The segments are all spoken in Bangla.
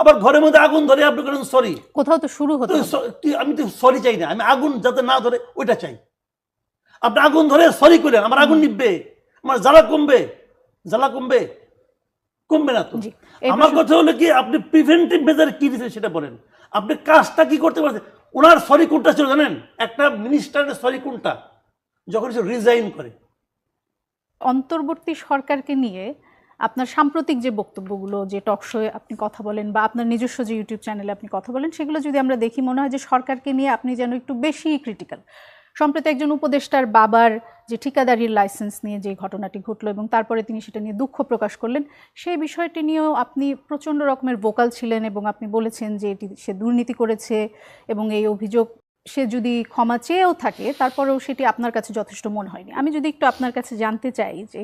আবার ঘরের মধ্যে আগুন ধরে আপনি করেন সরি কোথাও তো শুরু হতো। আমি তো সরি চাই না। আমি আগুন যাতে না ধরে ওইটা চাই। আপনি আগুন ধরে সরি করেন আমার আগুন নিববে আমার জ্বালা কমবে জ্বালা কমবে কমবে না তো। আমার কথা হলো কি আপনি প্রিভেন্টিভ মেজার কি দিতে সেটা বলেন। আপনি কাজটা কি করতে পারছেন? ওনার সরি কোনটা ছিল জানেন? একটা মিনিস্টারের সরি কোনটা? যখন সে রিজাইন করে। অন্তর্বর্তী সরকারকে নিয়ে আপনার সাম্প্রতিক যে বক্তব্যগুলো, যে টক শোয়ে আপনি কথা বলেন বা আপনার নিজস্ব যে ইউটিউব চ্যানেলে আপনি কথা বলেন, সেগুলো যদি আমরা দেখি, মনে হয় যে সরকারকে নিয়ে আপনি যেন একটু বেশি ক্রিটিক্যাল সম্প্রতি একজন উপদেষ্টার বাবার যে ঠিকাদারির লাইসেন্স নিয়ে যে ঘটনাটি ঘটলো এবং তারপরে তিনি সেটা নিয়ে দুঃখ প্রকাশ করলেন, সেই বিষয়টি নিয়েও আপনি প্রচণ্ড রকমের ভোকাল ছিলেন এবং আপনি বলেছেন যে এটি সে দুর্নীতি করেছে এবং এই অভিযোগ সে যদি ক্ষমা চেয়েও থাকে, তারপরেও সেটি আপনার কাছে যথেষ্ট মনে হয়নি। আমি যদি একটু আপনার কাছে জানতে চাই যে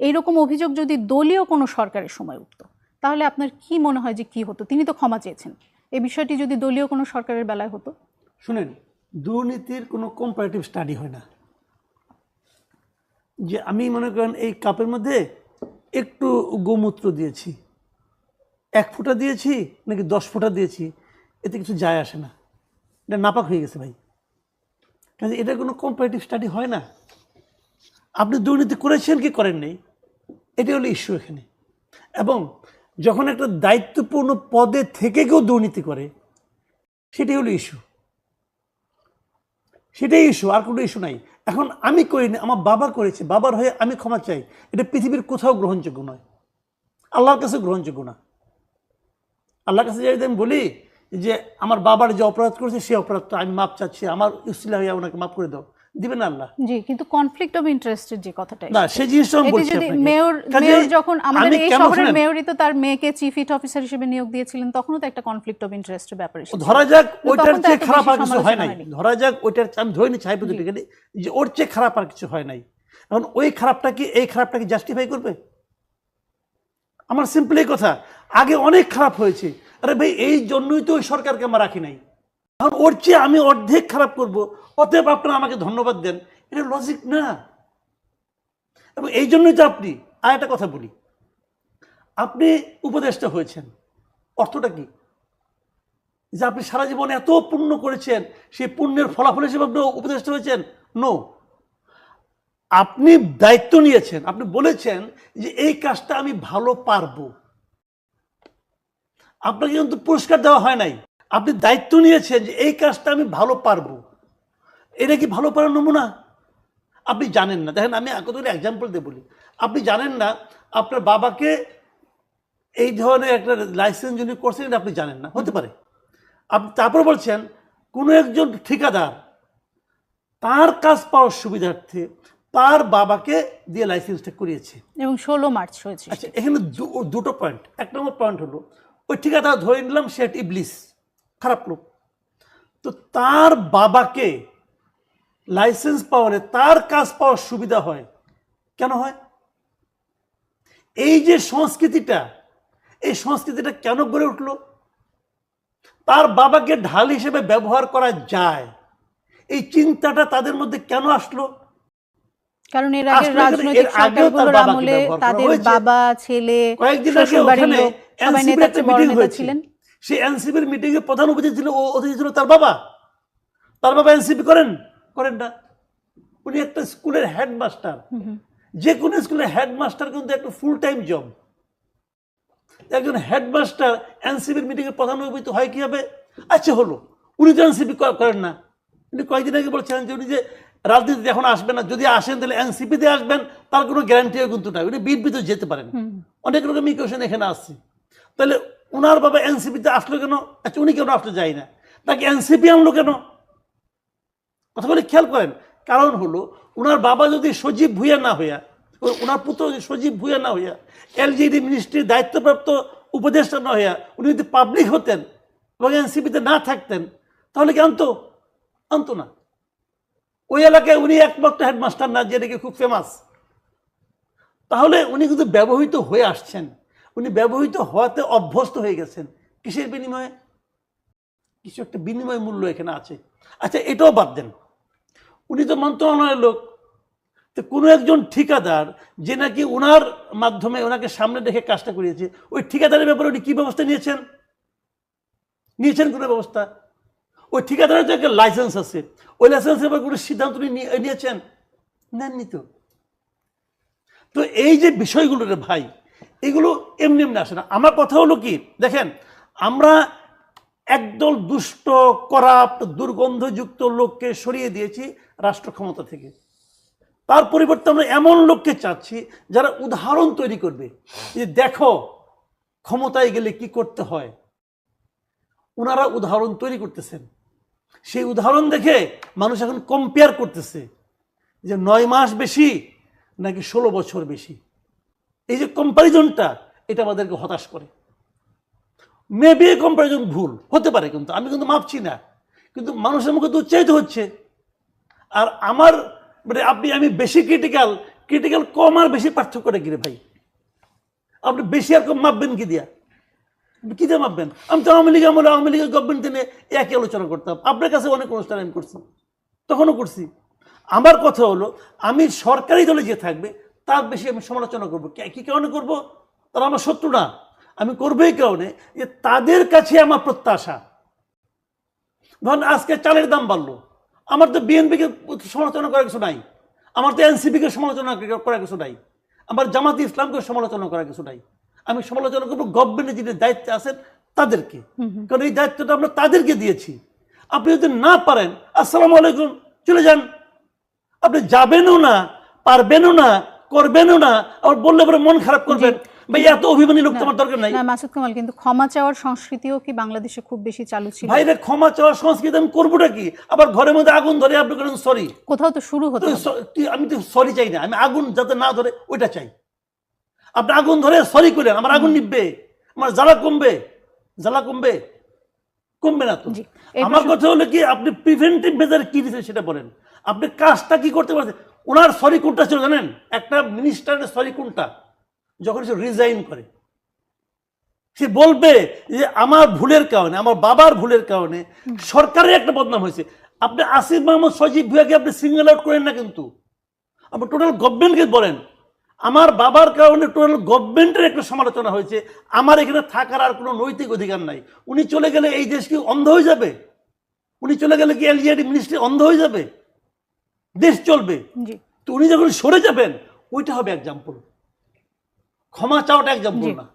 এইরকম অভিযোগ যদি দলীয় কোনো সরকারের সময় উঠত, তাহলে আপনার কি মনে হয় যে কি হতো? তিনি তো ক্ষমা চেয়েছেন। এই বিষয়টি যদি দলীয় কোনো সরকারের বেলায় হতো? শুনেন, দুর্নীতির কোনো কম্পারেটিভ স্টাডি হয় না। যে আমি মনে করেন এই কাপের মধ্যে একটু গোমূত্র দিয়েছি। এক ফোঁটা দিয়েছি নাকি দশ ফোঁটা দিয়েছি, এতে কিছু যায় আসে না। এটা নাপাক হয়ে গেছে ভাই। কাজে এটা কোনো কম্পারেটিভ স্টাডি হয় না। আপনি দুর্নীতি করেছেন কি করেন নেই? এটি হলো ইস্যু এখানে। এবং যখন একটা দায়িত্বপূর্ণ পদে থেকে কেউ দুর্নীতি করে সেটি হলো ইস্যু সেটাই ইস্যু আর কোনো ইস্যু নাই। এখন আমি করিনি, আমার বাবা করেছে, বাবার হয়ে আমি ক্ষমা চাই। এটা পৃথিবীর কোথাও গ্রহণযোগ্য নয়। আল্লাহর কাছে গ্রহণযোগ্য না। আল্লাহর কাছে যদি আমি বলি যে, আমার বাবার যে অপরাধ করেছে সেই অপরাধটা আমি মাপ চাচ্ছি, আমার ইসলাম হয়ে ওনাকে মাফ করে দাও। দিবেন আল্লাহ। জি কিন্তু কনফ্লিক্ট অফ ইন্টারেস্টের যে কথাটা না সেই জিনিসটা আমি বলছি যদি মেয়র মেয়র যখন আমাদের এই শহরের মেয়রই তো তার মেয়েকে চিফ ইট অফিসার হিসেবে নিয়োগ দিয়েছিলেন তখনও তো একটা কনফ্লিক্ট অফ ইন্টারেস্টের ব্যাপার। ধরা যাক ওইটার চেয়ে খারাপ আর কিছু হয় নাই। ধরা যাক ওইটার আমি ধরে নিচ্ছি হাইপোথেটিক্যালি যে ওর চেয়ে খারাপ আর কিছু হয় নাই। এখন ওই খারাপটা কি এই খারাপটা কি জাস্টিফাই করবে? আমার সিম্পল কথা। আগে অনেক খারাপ হয়েছে। আরে ভাই এই জন্যই তো ওই সরকারকে আমরা রাখি নাই। এখন ওর চেয়ে আমি অর্ধেক খারাপ করব। অতএব আপনারা আমাকে ধন্যবাদ দেন। এটা লজিক না। এবং এই জন্যই তো আপনি, আর একটা কথা বলি। আপনি উপদেষ্টা হয়েছেন। অর্থটা কি? যে আপনি সারা জীবন এত পুণ্য করেছেন, সেই পুণ্যের ফলাফল হিসেবে আপনি উপদেষ্টা হয়েছেন? নো আপনি দায়িত্ব নিয়েছেন, আপনি বলেছেন যে এই কাজটা আমি ভালো পারব। আপনাকে কিন্তু পুরস্কার দেওয়া হয় নাই। আপনি দায়িত্ব নিয়েছেন যে এই কাজটা আমি ভালো পারব। এটা কি ভালো পারার নমুনা? আপনি জানেন না। দেখেন আমি কতগুলো এক্সাম্পল দিয়ে বলি। আপনি জানেন না আপনার বাবাকে এই ধরনের একটা লাইসেন্স যিনি করছেন এটা আপনি জানেন না। হতে পারে। আপনি তারপর বলছেন কোনো একজন ঠিকাদার তার কাজ পাওয়ার সুবিধার্থে তার বাবাকে দিয়ে লাইসেন্সটা করিয়েছে। এবং ষোলো মার্চ হয়েছে। আচ্ছা এখানে দুটো পয়েন্ট এক নম্বর পয়েন্ট হলো ওই ঠিকাদার ধরে নিলাম সে ইবলিস। খারাপ লোক। তো তার বাবাকে লাইসেন্স পাওয়ালে তার কাজ পাওয়ার সুবিধা হয়। কেন হয়? এই যে সংস্কৃতিটা এই সংস্কৃতিটা কেন গড়ে উঠল? তার বাবাকে ঢাল হিসেবে ব্যবহার করা যায়। এই চিন্তাটা তাদের মধ্যে কেন আসলো? কারণ এর আগে রাজনৈতিক সরকারগুলোর আমলে তাদের বাবা ছেলে কয়েকদিন আগে শ্বশুরবাড়ির ওখানে লোক সবাই নেতা একটা বড় মিটিং নেতা ছিলেন। সেই এনসিপির মিটিং এ প্রধান অতিথি ছিল ও অতিথি ছিল তার বাবা। তার বাবা এনসিপি করেন? করেন না। উনি একটা স্কুলের হেডমাস্টার। যে কোনো স্কুলের হেডমাস্টার কিন্তু একটা ফুল টাইম জব একজন হেডমাস্টার এনসিপির মিটিং এ প্রধান অতিথি হয় কি হবে আচ্ছা হলো। উনি তো এনসিপি করেন না। উনি কয়েকদিন আগে বলছেন যে উনি যে রাজনীতিতে এখন আসবেন না যদি আসেন তাহলে এনসিপিতে আসবেন তার কোনো গ্যারান্টিও কিন্তু নাই। উনি বিএনপিতে যেতে পারেন। অনেক রকম ইকুয়েশন এখানে আসছে। তাহলে ওনার বাবা এনসিপিতে আসলো কেন? আচ্ছা উনি কেন আসলে যায় না। তাকে এনসিপি আনলো কেন? কথা বলে খেয়াল করেন, কারণ হলো ওনার বাবা যদি সজীব ভুইয়া না হইয়া ওনার পুত্র যদি সজীব ভুইয়া না হইয়া, এলজিডি মিনিস্ট্রির দায়িত্বপ্রাপ্ত উপদেষ্টা না হইয়া, উনি যদি পাবলিক হতেন এবং এনসিপিতে না থাকতেন, তাহলে কি আনতো? আনতো না। ওই এলাকায় উনি একমাত্র হেডমাস্টার না, যে নাকি খুব ফেমাস তাহলে উনি কিন্তু ব্যবহৃত হয়ে আসছেন। উনি ব্যবহৃত হওয়াতে অভ্যস্ত হয়ে গেছেন। কিসের বিনিময়ে? কিছু একটা বিনিময় মূল্য এখানে আছে। আচ্ছা এটাও বাদ দেন। উনি তো মন্ত্রণালয়ের লোক। তো কোনো একজন ঠিকাদার যে নাকি ওনার মাধ্যমে ওনাকে সামনে রেখে কাজটা করিয়েছে, ওই ঠিকাদারের ব্যাপারে উনি কী ব্যবস্থা নিয়েছেন? নিয়েছেন কোনো ব্যবস্থা? ওই ঠিকাদারের যে একটা লাইসেন্স আছে। ওই লাইসেন্সের উপর কোনো সিদ্ধান্ত উনি নিয়ে- নিয়েছেন? নেননি তো। তো এই যে বিষয়গুলো রে ভাই এগুলো এমনি এমনি আসে না। আমার কথা হলো কি, দেখেন, আমরা একদল দুষ্ট, করাপ্ট, দুর্গন্ধযুক্ত লোককে সরিয়ে দিয়েছি রাষ্ট্র ক্ষমতা থেকে। তার পরিবর্তে আমরা এমন লোককে চাচ্ছি যারা উদাহরণ তৈরি করবে। যে দেখো, ক্ষমতায় গেলে কি করতে হয়? ওনারা উদাহরণ তৈরি করতেছেন। সেই উদাহরণ দেখে মানুষ এখন কম্পেয়ার করতেছে যে নয় মাস বেশি নাকি ষোলো বছর বেশি। এই যে কম্প্যারিজনটা এটা আমাদেরকে হতাশ করে। মেবি কম্প্যারিজন ভুল, হতে পারে কিন্তু, আমি কিন্তু মাপছি না। কিন্তু মানুষের মুখে তো উচ্চারিত হচ্ছে। আর আমার মানে আপনি, আমি বেশি ক্রিটিক্যাল ক্রিটিক্যাল কম আর বেশি পার্থক্যটা কি রে ভাই। আপনি বেশি আর কম মাপবেন কি দিয়া? কি দিয়ে মাপবেন? আমি তো আওয়ামী লীগ আমলে আওয়ামী লীগের গভর্নমেন্ট নিয়ে একই আলোচনা করতাম। আপনার কাছে অনেক অনুষ্ঠান আমি করছি, তখনও করছি। আমার কথা হলো, আমি সরকারি দলে যে থাকবে তার বেশি আমি সমালোচনা করব। কে- কারণে করব? তারা আমার শত্রু না। আমি করব এই কারণে যে তাদের কাছে আমার প্রত্যাশা। ধরুন আজকে চালের দাম বাড়লো। আমার তো বিএনপিকে সমালোচনা করার কিছু নাই। আমার তো এনসিপিকে সমালোচনা করার কিছু নাই। আমার জামাত ইসলামকে সমালোচনা করার কিছু নাই। আমি সমালোচনা করব গভর্নমেন্টের যিনি দায়িত্বে আছেন তাদেরকে। কারণ এই দায়িত্বটা আমরা তাদেরকে দিয়েছি। আপনি যদি না পারেন আসসালামু আলাইকুম চলে যান। আপনি যাবেনও না পারবেনও না করবেনও না আর বললে পরে মন খারাপ করবেন। ভাই এত অভিমানী লোক তোমার দরকার নাই। না মাসুদ কামাল কিন্তু ক্ষমা চাওয়ার সংস্কৃতিও কি বাংলাদেশে খুব বেশি চালু ছিল? ভাই রে ক্ষমা চাওয়ার সংস্কৃতি আমি করবোটা কি? আবার ঘরের মধ্যে আগুন ধরে আপনি করেন সরি কোথাও তো শুরু হতো আমি তো সরি চাই না আমি আগুন যাতে না ধরে ওইটা চাই। আপনি আগুন ধরে সরি করে আমার আগুন নিববে আমার জ্বালা কমবে জ্বালা কমবে কমবে না তো। আমার কথা হলো কি আপনি প্রিভেন্টিভ মেজার কি দিচ্ছেন সেটা বলেন। আপনি কাজটা কি করতে পারছেন? ওনার সরি কোনটা ছিল জানেন? একটা মিনিস্টারের সরি কোনটা? যখন সে রিজাইন করে। সে বলবে যে, আমার ভুলের কারণে, আমার বাবার ভুলের কারণে সরকারের একটা বদনাম হয়েছে। আপনি আসিফ মাহমুদ, সজীব ভুয়াকে আপনি সিঙ্গেল আউট করেন না কিন্তু। আপনি টোটাল গভর্নমেন্টকে বলেন। আমার বাবার কারণে টোটাল গভর্নমেন্টের একটা সমালোচনা হয়েছে। আমার এখানে থাকার আর কোনো নৈতিক অধিকার নাই। উনি চলে গেলে এই দেশ কি অন্ধ হয়ে যাবে? উনি চলে গেলে কি এলজিআইডি মিনিস্ট্রি অন্ধ হয়ে যাবে? দেশ চলবে। তো উনি যখন সরে যাবেন ওইটা হবে এক্সাম্পল ক্ষমা চাওয়াটা এক্সাম্পল। না।